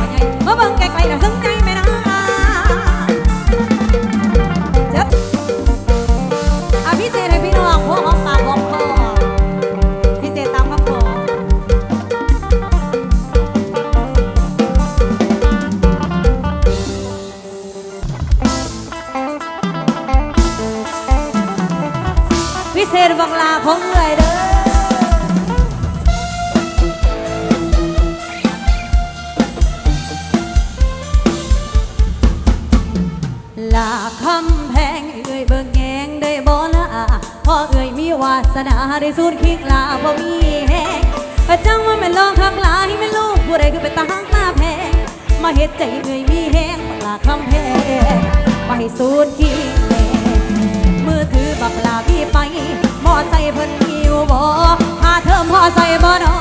ว่าพี่ค่อยบ่ใหญ่มาเบิ่งไกลๆแล้วสนใจไหมนะเจ็บอะพิเศษให้พี่น้องพวกหอมปากหอมคอพิเศษตามคำขอพิเศษบังลาของเอ่ยเด้อาสนาได้สูดคิงลาพอมีแหงจังว่าแม่ลองข้างลายแม่ลูกผู้ใดคือไปตาหางมาแพงมาเฮ็ดใจเหนื่อยมีแหงบักลาคำแพงมาให้สูดคิงแหงมือถือบักลาพี่ไปมอใส่เพิ่นมีอยู่บ่หาเทอมอใส่บ่เนา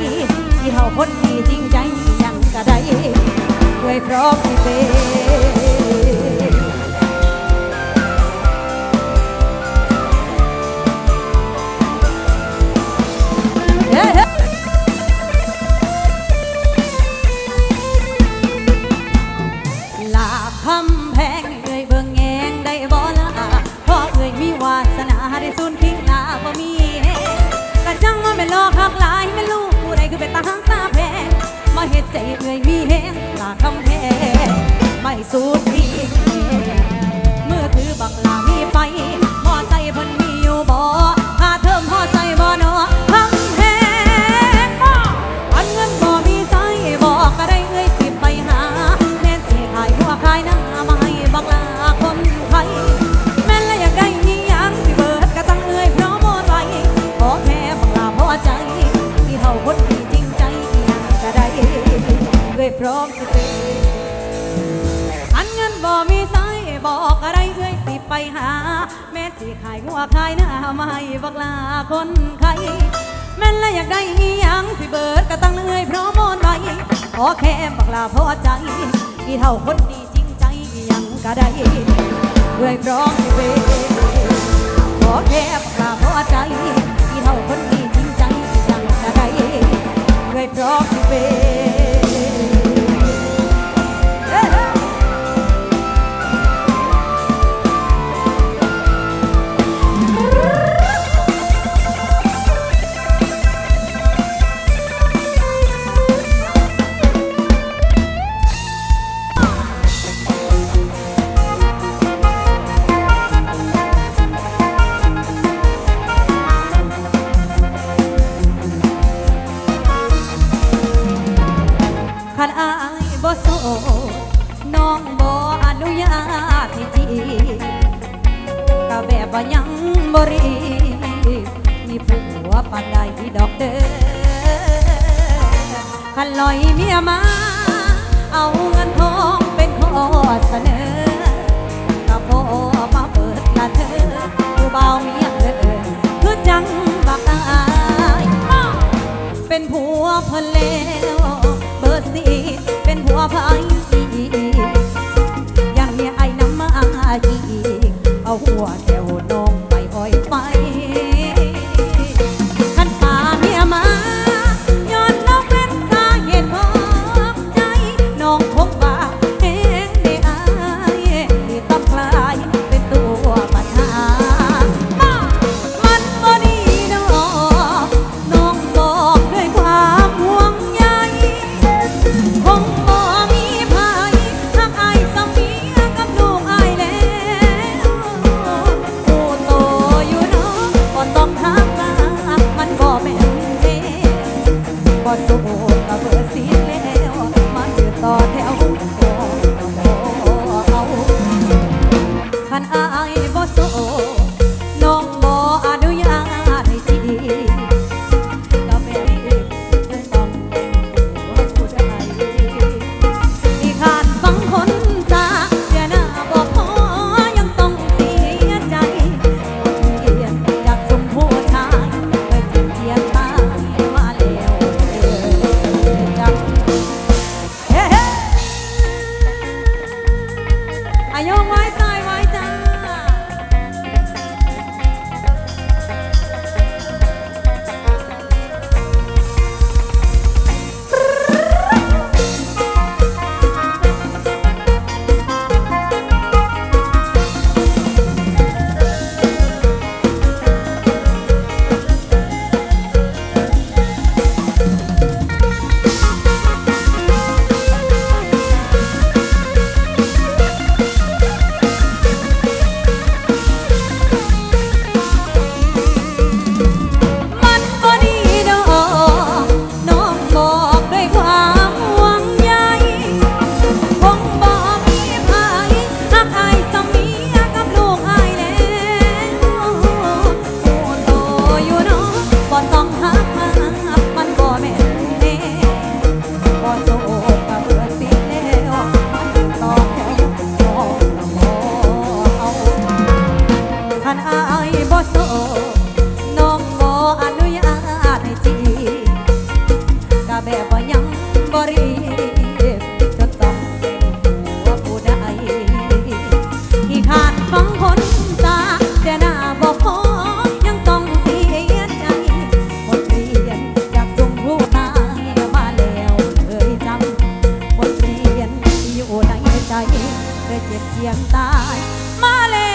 ที่เฮาคนดีจริงใจยังก็ได้ด้วยพร้อมสิเป็น ไม่ บอกอะไรเอ้ยสิไปหา แม่สิขายหัวขายหน้าไมาให้บักลาคนไข้แม่นและอยากได้อีหยังสิเบิดก็ตั้งเอ้ยเพราะมอนไว้ขอแค่บักลาพอใจที่เท่าคนดีจริงใจอีหยังก็ได้เอ้ยพร้อมสิเป็นขอแค่บักลาพอใจที่เท่าคนดีันลอยเมียมา เอาเงินทองเป็นข้อเสนอก็พอมาเปิดละเธอผู้เบาวเมียเด้อคือจังบักอายมาเป็นผัวเพิ่นแล้วเบอร์สีเป็นผัวพายยังเมียไอ้น้ำมาอีกเอาหัวแถว เจ็บเจียมตาย มาเลย